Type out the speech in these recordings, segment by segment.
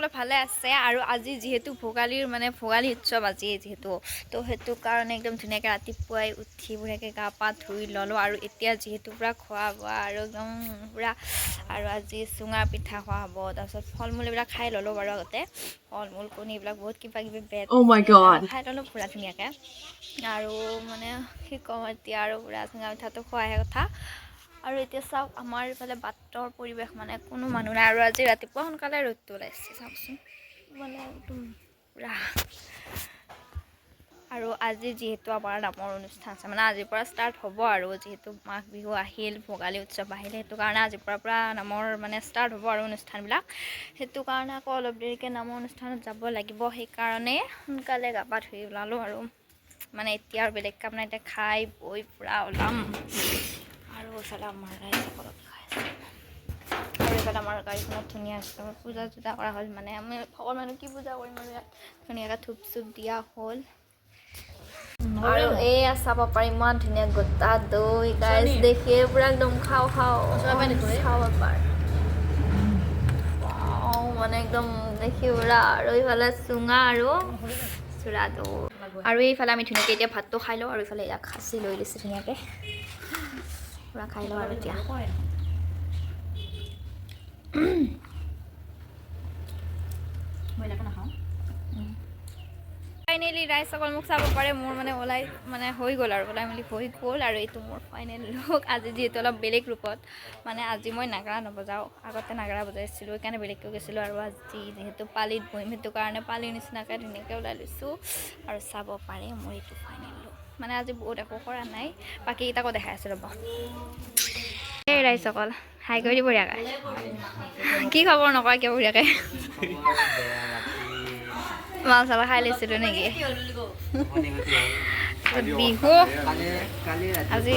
সকলো ভালে আছে আৰু আজি যিহেতু ভোগালীৰ মানে ভোগালী উৎসৱ আজি যিহেতু তো সেইটো কাৰণে একদম ধুনীয়াকৈ ৰাতিপুৱাই উঠি ধুনীয়াকৈ গা পা ধুই ল'লোঁ আৰু এতিয়া যিহেতু পূৰা খোৱা বোৱা আৰু একদম পূৰা আৰু আজি চুঙা পিঠা খোৱা হ'ব তাৰপিছত ফল মূল এইবিলাক খাই ল'লোঁ বাৰু আগতে ফল মূল কণী এইবিলাক বহুত কিবা কিবি বেট oh খাই ল'লোঁ পূৰা ধুনীয়াকৈ আৰু মানে কি কওঁ এতিয়া আৰু পূৰা চুঙা পিঠাটো খোৱাহে কথা আৰু এতিয়া চাওক আমাৰ এইফালে বাটৰ পৰিৱেশ মানে কোনো মানুহ নাই আৰু আজি ৰাতিপুৱা সোনকালে ৰ'দটো ওলাইছে চাওকচোন মানে একদম পুৰা আৰু আজি যিহেতু আমাৰ নামৰ অনুষ্ঠান আছে মানে আজিৰ পৰা ষ্টাৰ্ট হ'ব আৰু যিহেতু মাঘ বিহু আহিল ভোগালী উৎসৱ আহিল সেইটো কাৰণে আজিৰ পৰা পৰা নামৰ মানে ষ্টাৰ্ট হ'ব আৰু অনুষ্ঠানবিলাক সেইটো কাৰণে আকৌ অলপ দেৰিকৈ নামৰ অনুষ্ঠানত যাব লাগিব সেইকাৰণে সোনকালে গা পা ধুই ওলালোঁ আৰু মানে এতিয়া আৰু বেলেগ কাম নাই এতিয়া খাই বৈ পূৰা ওলাম গোসালা আমাৰ গাড়ী ধুনীয়া পূজা চূজা কৰা হ'ল মানে আমি ভগৱান মানুহ কি পূজা কৰিম আৰু ইয়াত ধুনীয়াকৈ ধূপ চুপ দিয়া হ'ল আৰু এই চাব পাৰি ইমান ধুনীয়া গোটা দৈ গাইজ দেখিয়ে পূৰা একদম খাওঁ খাওঁ খাওঁ এবাৰ মানে একদম দেখি উৰা আৰু এইফালে চুঙা আৰু চূড়া দৈ আৰু এইফালে আমি ধুনীয়াকৈ এতিয়া ভাতটো খাই লওঁ আৰু এইফালে ইয়াক সাঁচি লৈ লৈছোঁ ধুনীয়াকৈ 我要开一个外加。ফাইনেলি ৰাইজ সকল মোক চাব পাৰে মোৰ মানে ওলাই মানে হৈ গ'ল আৰু ওলাই মেলি বহি গ'ল আৰু এইটো মোৰ ফাইনেল লুক আজি যিহেতু অলপ বেলেগ ৰূপত মানে আজি মই নাগাৰা নবজাওঁ আগতে নাগাৰা বজাইছিলোঁ সেইকাৰণে বেলেগকৈ গৈছিলোঁ আৰু আজি যিহেতু পালিত বহিম সেইটো কাৰণে পালিৰ নিচিনাকৈ ধুনীয়াকৈ ওলাই লৈছোঁ আৰু চাব পাৰে মোৰ এইটো ফাইনেল মানে আজি বহুত একো কৰা নাই বাকীকেইটাকো দেখাই আছোঁ ৰ'ব এই ৰাইজসকল হাই কৰি দিব কি খবৰ নকয় কিয় বঢ়িয়াকৈ মাল চাল খাই লৈছিলোঁ নেকি বিহু আজি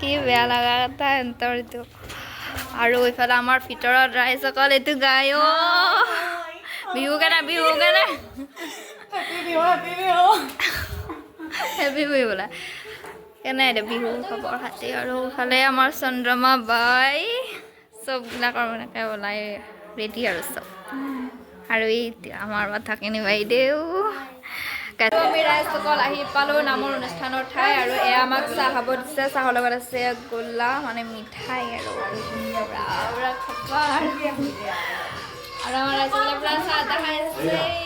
কি বেয়া লাগা কথা এণ্টৰ এইটো আৰু ইফালে আমাৰ ভিতৰত ৰাইজসকল এইটো গায় অ বিহু কেনে বিহু কেনে হেপী বিহু বোলা কেনে এতিয়া বিহু খবৰ খাতি আৰু সোফালে আমাৰ চন্দ্ৰমা বাই চববিলাকৰ মানে ওলাই ৰেডি আৰু চব আৰু এই আমাৰ মাথাখিনি বাইদেউ আমি ৰাইজসকল আহি পালোঁ নামৰ অনুষ্ঠানৰ ঠাই আৰু এয়া আমাক চাহ খাব দিছে চাহৰ লগত আছে গোল্লা মানে মিঠাই আৰু আৰু আমাৰ ৰাইজসকলে পৰা চাহ খাই আছে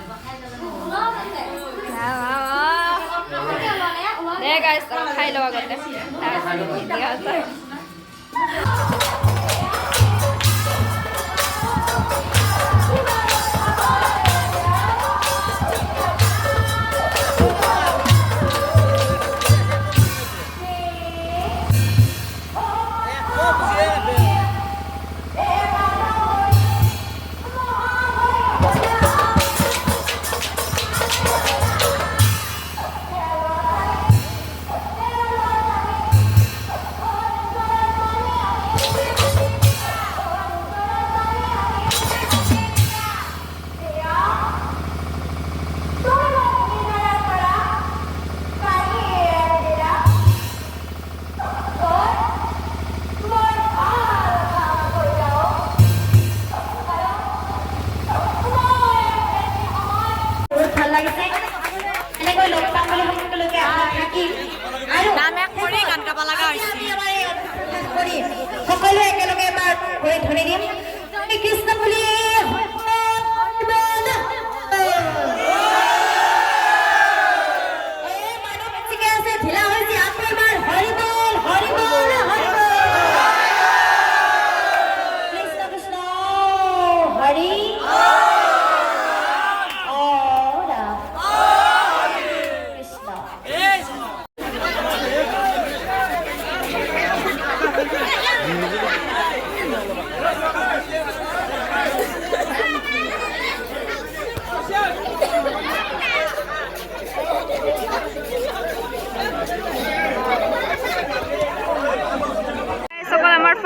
ಹೇಗಾಯ್ತು ಖಾಯಿಲೆ ಆಗುತ್ತೆ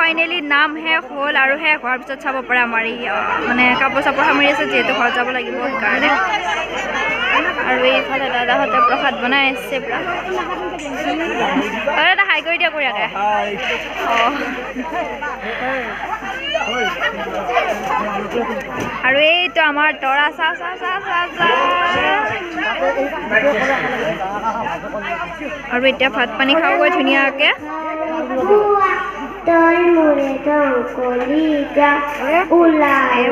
ফাইনেলি নাম শেষ হ'ল আৰু শেষ হোৱাৰ পিছত চাব পাৰে আমাৰ এই মানে কাপোৰ চাপোৰ সামৰি আছে যিহেতু ঘৰত যাব লাগিব সেইকাৰণে আৰু এইফালে দাদাহঁতে প্ৰসাদ বনাই আছে পুৰা এটা হাই কৰি দিয়া কৰিয়াকে আৰু এইটো আমাৰ তৰা চা চা চা চা আৰু এতিয়া ভাত পানী খাওঁগৈ ধুনীয়াকৈ মনে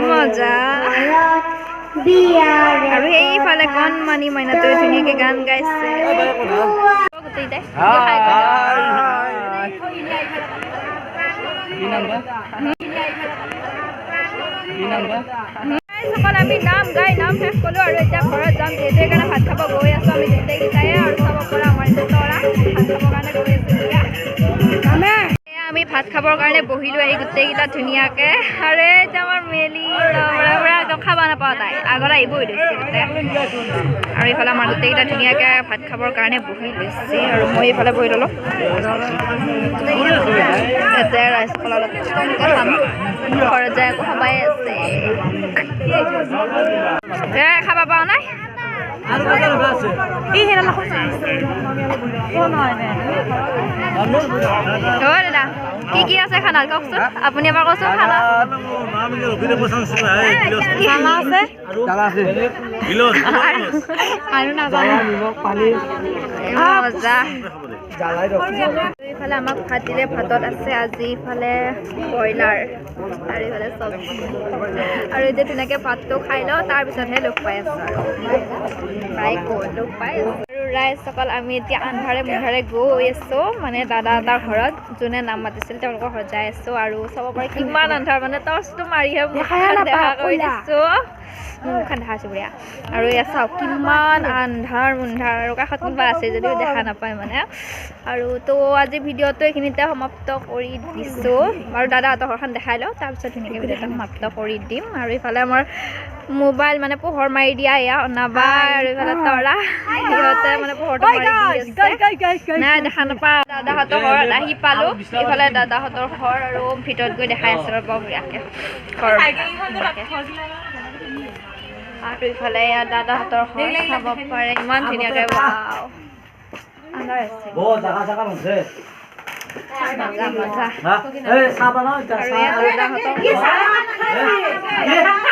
মজা আৰু এইফালে কণ মানি মাইনাটো ধুনীয়াকে গান গাইছে সকল আমি নাম গাই নাম শেষ ক'লো আৰু এতিয়া ঘৰত যাম যিহেতু সেইকাৰণে ভাত খাব গৈ আছো আমি গোটেইকেইটাই আৰু চাব পৰা আমাৰ এতিয়া ভাত খাবৰ কাৰণে গৈ আছো আমি ভাত খাবৰ কাৰণে বহিলোঁ আহি গোটেইকেইটা ধুনীয়াকৈ আৰু এতিয়া আমাৰ মেলি একদম খাব নাপাওঁ তাই আগলৈ আহিবই দিছে আৰু এইফালে আমাৰ গোটেইকেইটা ধুনীয়াকৈ ভাত খাবৰ কাৰণে বহি লৈছে আৰু মই এইফালে বহি ল'লোঁ খাব পাওঁ নাই দাদা কি কি আছে খানা কওকচোন আপুনি এবাৰ কওকচোন খানা এইফালে আমাক ভাত দিলে ভাতত আছে আজি ইফালে ব্ৰইলাৰ আৰু ইফালে চব আৰু এতিয়া তেনেকে ভাতটো খাই লওঁ তাৰপিছতহে লগ পাই আছো আৰু প্ৰায় লগ পাই আছো অকল আমি এতিয়া আন্ধাৰে মুন্ধাৰে গৈ আছোঁ মানে দাদা এটাৰ ঘৰত যোনে নাম মাতিছিল তেওঁলোকৰ সজাই যাই আছোঁ আৰু চাব পাৰে কিমান আন্ধাৰ মানে টৰ্চটো মাৰিহে মুখখন দেখা চুবুৰীয়া আৰু এয়া চাওক কিমান আন্ধাৰ মুন্ধাৰ আৰু কাষত কোনোবা আছে যদিও দেখা নাপায় মানে আৰু তো আজি ভিডিঅ'টো এইখিনিতে সমাপ্ত কৰি দিছোঁ আৰু দাদাহঁতৰ ঘৰখন দেখাই লওঁ তাৰপিছত ধুনীয়াকৈ ভিডিঅ'টো সমাপ্ত কৰি দিম আৰু ইফালে আমাৰ মোবাইল মানে পোহৰ মাৰি দিয়া এয়া অনাবা আৰু এইফালে তৰা সিহঁতে মানে পোহৰটো নাই দেখা নাপাওঁ দাদাহঁতৰ ঘৰত আহি পালো এইফালে দাদাহঁতৰ ঘৰ আৰু ভিতৰত গৈ দেখাই আছে ৰ'ব ইয়াকে আৰু ইফালে এয়া দাদাহঁতৰ ঘৰ চাব পাৰে ইমান ধুনীয়াকৈ মজা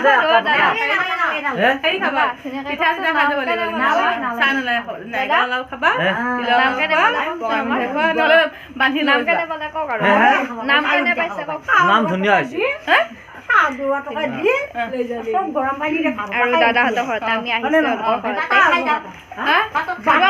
নাম ধুনীয়া হৈছে হ্যাঁ? হ্যাঁ। আৰু দাদাহঁতৰ ঘৰত আমি আহিছোঁ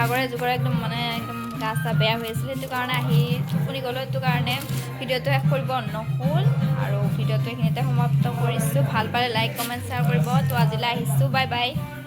ভাগৰে জোগৰে একদম মানে একদম গা চা বেয়া হৈ আছিলে সেইটো কাৰণে আহি টোপনি গ'লোঁ সেইটো কাৰণে ভিডিঅ'টো শেষ কৰিব নহ'ল আৰু ভিডিঅ'টো এইখিনিতে সমাপ্ত কৰিছোঁ ভাল পালে লাইক কমেণ্ট শ্বেয়াৰ কৰিব তো আজিলৈ আহিছোঁ বাই বাই